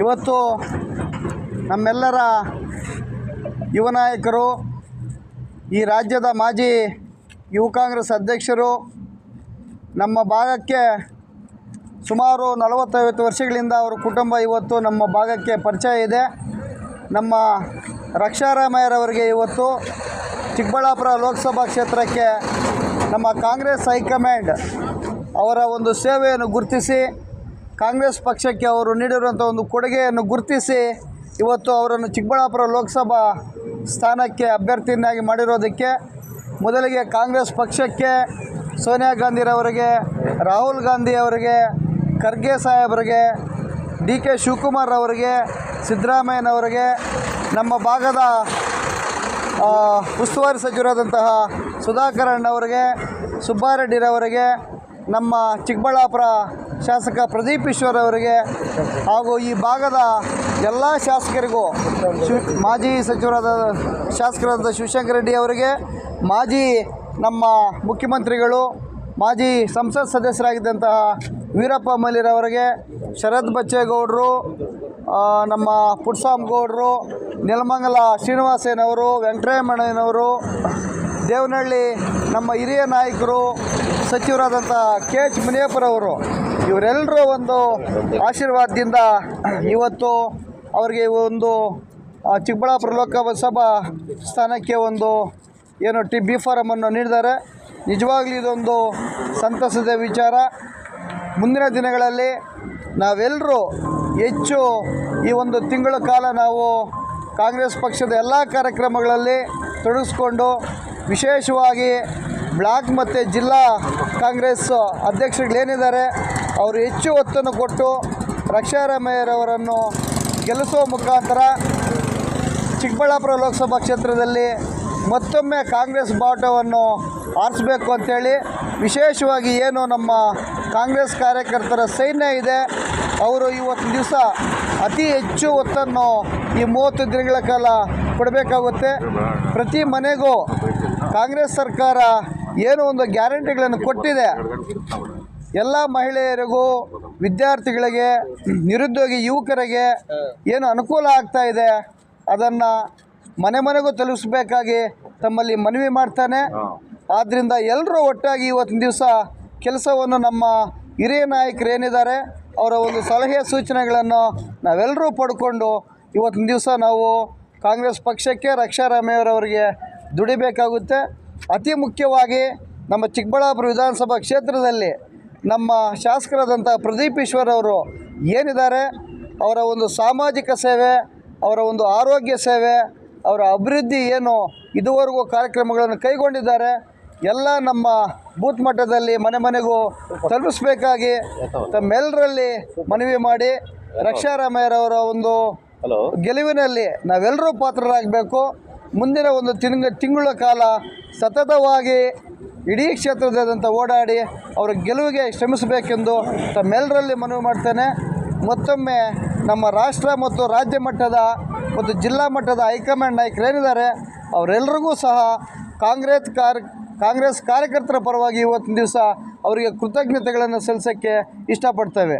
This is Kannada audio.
ಇವತ್ತು ನಮ್ಮೆಲ್ಲರ ಯುವ ನಾಯಕರು, ಈ ರಾಜ್ಯದ ಮಾಜಿ ಯುವ ಕಾಂಗ್ರೆಸ್ ಅಧ್ಯಕ್ಷರು, ನಮ್ಮ ಭಾಗಕ್ಕೆ ಸುಮಾರು ನಲವತ್ತೈವತ್ತು ವರ್ಷಗಳಿಂದ ಅವರ ಕುಟುಂಬ ಇವತ್ತು ನಮ್ಮ ಭಾಗಕ್ಕೆ ಪರಿಚಯ ಇದೆ. ನಮ್ಮ ರಕ್ಷಾರಾಮಯ್ಯರವರಿಗೆ ಇವತ್ತು ಚಿಕ್ಕಬಳ್ಳಾಪುರ ಲೋಕಸಭಾ ಕ್ಷೇತ್ರಕ್ಕೆ ನಮ್ಮ ಕಾಂಗ್ರೆಸ್ ಹೈಕಮಾಂಡ್ ಅವರ ಒಂದು ಸೇವೆಯನ್ನು ಗುರುತಿಸಿ ಕಾಂಗ್ರೆಸ್ ಪಕ್ಷಕ್ಕೆ ಅವರು ನೀಡಿರುವಂಥ ಒಂದು ಕೊಡುಗೆಯನ್ನು ಗುರುತಿಸಿ ಇವತ್ತು ಅವರನ್ನು ಚಿಕ್ಕಬಳ್ಳಾಪುರ ಲೋಕಸಭಾ ಸ್ಥಾನಕ್ಕೆ ಅಭ್ಯರ್ಥಿಯನ್ನಾಗಿ ಮಾಡಿರೋದಕ್ಕೆ ಮೊದಲಿಗೆ ಕಾಂಗ್ರೆಸ್ ಪಕ್ಷಕ್ಕೆ ಸೋನಿಯಾ ಗಾಂಧಿರವರಿಗೆ ರಾಹುಲ್ ಗಾಂಧಿ ಅವರಿಗೆ, ಖರ್ಗೆ ಸಾಹೇಬರಿಗೆ ಡಿ ಕೆ ಶಿವಕುಮಾರ್ ಅವರಿಗೆ ಸಿದ್ದರಾಮಯ್ಯನವರಿಗೆ ನಮ್ಮ ಭಾಗದ ಉಸ್ತುವಾರಿ ಸಚಿವರಾದಂತಹ ಸುಧಾಕರ್ ಅಣ್ಣವರಿಗೆ ಸುಬ್ಬಾರೆಡ್ಡಿರವರಿಗೆ ನಮ್ಮ ಚಿಕ್ಕಬಳ್ಳಾಪುರ ಶಾಸಕ ಪ್ರದೀಪ್ ಈಶ್ವರ್ ಅವರಿಗೆ ಹಾಗೂ ಈ ಭಾಗದ ಎಲ್ಲ ಶಾಸಕರಿಗೂ ಮಾಜಿ ಸಚಿವರಾದ ಶಾಸಕರಾದ ಶಿವಶಂಕರ ರೆಡ್ಡಿ ಅವರಿಗೆ, ಮಾಜಿ ನಮ್ಮ ಮುಖ್ಯಮಂತ್ರಿಗಳು, ಮಾಜಿ ಸಂಸತ್ ಸದಸ್ಯರಾಗಿದ್ದಂತಹ ವೀರಪ್ಪ ಮೊಯ್ಲಿರವರಿಗೆ ಶರದ್ ಬಚ್ಚೇಗೌಡರು ನಮ್ಮ ಪುಟ್ಸಾಮ್ ಗೌಡರು, ನೆಲಮಂಗಲ ಶ್ರೀನಿವಾಸಯ್ಯನವರು, ವೆಂಕಟರಮಣಯ್ಯನವರು, ದೇವನಹಳ್ಳಿ ನಮ್ಮ ಹಿರಿಯ ನಾಯಕರು ಸಚಿವರಾದಂಥ ಕೆ ಎಚ್ ಮುನಿಯಪ್ಪರವರು, ಇವರೆಲ್ಲರೂ ಒಂದು ಆಶೀರ್ವಾದದಿಂದ ಇವತ್ತು ಅವರಿಗೆ ಒಂದು ಚಿಕ್ಕಬಳ್ಳಾಪುರ ಲೋಕಸಭಾ ಸ್ಥಾನಕ್ಕೆ ಒಂದು ಏನು ಟಿ ಬಿ ಫಾರಮನ್ನು ನೀಡಿದ್ದಾರೆ. ನಿಜವಾಗ್ಲೂ ಇದೊಂದು ಸಂತಸದ ವಿಚಾರ. ಮುಂದಿನ ದಿನಗಳಲ್ಲಿ ನಾವೆಲ್ಲರೂ ಹೆಚ್ಚು ಈ ಒಂದು ತಿಂಗಳ ಕಾಲ ನಾವು ಕಾಂಗ್ರೆಸ್ ಪಕ್ಷದ ಎಲ್ಲ ಕಾರ್ಯಕ್ರಮಗಳಲ್ಲಿ ತೊಡಗಿಸ್ಕೊಂಡು ವಿಶೇಷವಾಗಿ ಬ್ಲಾಕ್ ಮತ್ತು ಜಿಲ್ಲಾ ಕಾಂಗ್ರೆಸ್ ಅಧ್ಯಕ್ಷರುಗಳೇನಿದ್ದಾರೆ, ಅವರು ಹೆಚ್ಚು ಒತ್ತನ್ನು ಕೊಟ್ಟು ರಕ್ಷಾರಾಮಯ್ಯರವರನ್ನು ಗೆಲ್ಲಿಸುವ ಮುಖಾಂತರ ಚಿಕ್ಕಬಳ್ಳಾಪುರ ಲೋಕಸಭಾ ಕ್ಷೇತ್ರದಲ್ಲಿ ಮತ್ತೊಮ್ಮೆ ಕಾಂಗ್ರೆಸ್ ಬಾಟವನ್ನು ಆರಿಸಬೇಕು ಅಂಥೇಳಿ ವಿಶೇಷವಾಗಿ ಏನು ನಮ್ಮ ಕಾಂಗ್ರೆಸ್ ಕಾರ್ಯಕರ್ತರ ಸೈನ್ಯ ಇದೆ, ಅವರು ಇವತ್ತು ದಿವಸ ಅತಿ ಹೆಚ್ಚು ಒತ್ತನ್ನು ಈ ಮೂವತ್ತು ದಿನಗಳ ಕಾಲ ಕೊಡಬೇಕಾಗುತ್ತೆ. ಪ್ರತಿ ಮನೆಗೂ ಕಾಂಗ್ರೆಸ್ ಸರ್ಕಾರ ಏನು ಒಂದು ಗ್ಯಾರಂಟಿಗಳನ್ನು ಕೊಟ್ಟಿದೆ. ಎಲ್ಲ ಮಹಿಳೆಯರಿಗೂ, ವಿದ್ಯಾರ್ಥಿಗಳಿಗೆ, ನಿರುದ್ಯೋಗಿ ಯುವಕರಿಗೆ ಏನು ಅನುಕೂಲ ಆಗ್ತಾ ಇದೆ, ಅದನ್ನು ಮನೆ ಮನೆಗೂ ತಲುಪಿಸ್ಬೇಕಾಗಿ ತಮ್ಮಲ್ಲಿ ಮನವಿ ಮಾಡ್ತಾನೆ. ಆದ್ದರಿಂದ ಎಲ್ಲರೂ ಒಟ್ಟಾಗಿ ಇವತ್ತಿನ ದಿವಸ ಕೆಲಸವನ್ನು ನಮ್ಮ ಹಿರಿಯ ನಾಯಕರು ಏನಿದ್ದಾರೆ, ಅವರ ಒಂದು ಸಲಹೆ ಸೂಚನೆಗಳನ್ನು ನಾವೆಲ್ಲರೂ ಪಡ್ಕೊಂಡು ಇವತ್ತಿನ ದಿವಸ ನಾವು ಕಾಂಗ್ರೆಸ್ ಪಕ್ಷಕ್ಕೆ ರಕ್ಷಾ ರಾಮಯ್ಯವರವರಿಗೆ ದುಡಿಬೇಕಾಗುತ್ತೆ. ಅತಿ ಮುಖ್ಯವಾಗಿ ನಮ್ಮ ಚಿಕ್ಕಬಳ್ಳಾಪುರ ವಿಧಾನಸಭಾ ಕ್ಷೇತ್ರದಲ್ಲಿ ನಮ್ಮ ಶಾಸಕರಾದಂಥ ಪ್ರದೀಪ್ ಈಶ್ವರ್ ಅವರು ಏನಿದ್ದಾರೆ? ಅವರ ಒಂದು ಸಾಮಾಜಿಕ ಸೇವೆ, ಅವರ ಒಂದು ಆರೋಗ್ಯ ಸೇವೆ, ಅವರ ಅಭಿವೃದ್ಧಿ ಏನು ಇದುವರೆಗೂ ಕಾರ್ಯಕ್ರಮಗಳನ್ನು ಕೈಗೊಂಡಿದ್ದಾರೆ. ಎಲ್ಲ ನಮ್ಮ ಬೂತ್ ಮಟ್ಟದಲ್ಲಿ ಮನೆ ಮನೆಗೂ ತಲುಪಿಸ್ಬೇಕಾಗಿ ತಮ್ಮೆಲ್ಲರಲ್ಲಿ ಮನವಿ ಮಾಡಿ ರಕ್ಷಾರಾಮಯ್ಯರವರ ಒಂದು ಗೆಲುವಿನಲ್ಲಿ ನಾವೆಲ್ಲರೂ ಪಾತ್ರರಾಗಬೇಕು. ಮುಂದಿನ ಒಂದು ತಿಂಗ, ತಿಂಗಳ ಕಾಲ ಸತತವಾಗಿ ಇಡೀ ಕ್ಷೇತ್ರದಾದ್ಯಂತ ಓಡಾಡಿ ಅವರ ಗೆಲುವಿಗೆ ಶ್ರಮಿಸಬೇಕೆಂದು ತಮ್ಮೆಲ್ಲರಲ್ಲಿ ಮನವಿ ಮಾಡ್ತೇನೆ. ಮತ್ತೊಮ್ಮೆ ನಮ್ಮ ರಾಷ್ಟ್ರ ಮತ್ತು ರಾಜ್ಯ ಮಟ್ಟದ ಮತ್ತು ಜಿಲ್ಲಾ ಮಟ್ಟದ ಹೈಕಮಾಂಡ್ ನಾಯಕರೇನಿದ್ದಾರೆ ಅವರೆಲ್ಲರಿಗೂ ಸಹ ಕಾಂಗ್ರೆಸ್ ಕಾರ್ ಕಾಂಗ್ರೆಸ್ ಕಾರ್ಯಕರ್ತರ ಪರವಾಗಿ ಇವತ್ತಿನ ದಿವಸ ಅವರಿಗೆ ಕೃತಜ್ಞತೆಗಳನ್ನು ಸಲ್ಲಿಸೋಕ್ಕೆ ಇಷ್ಟಪಡ್ತೇವೆ.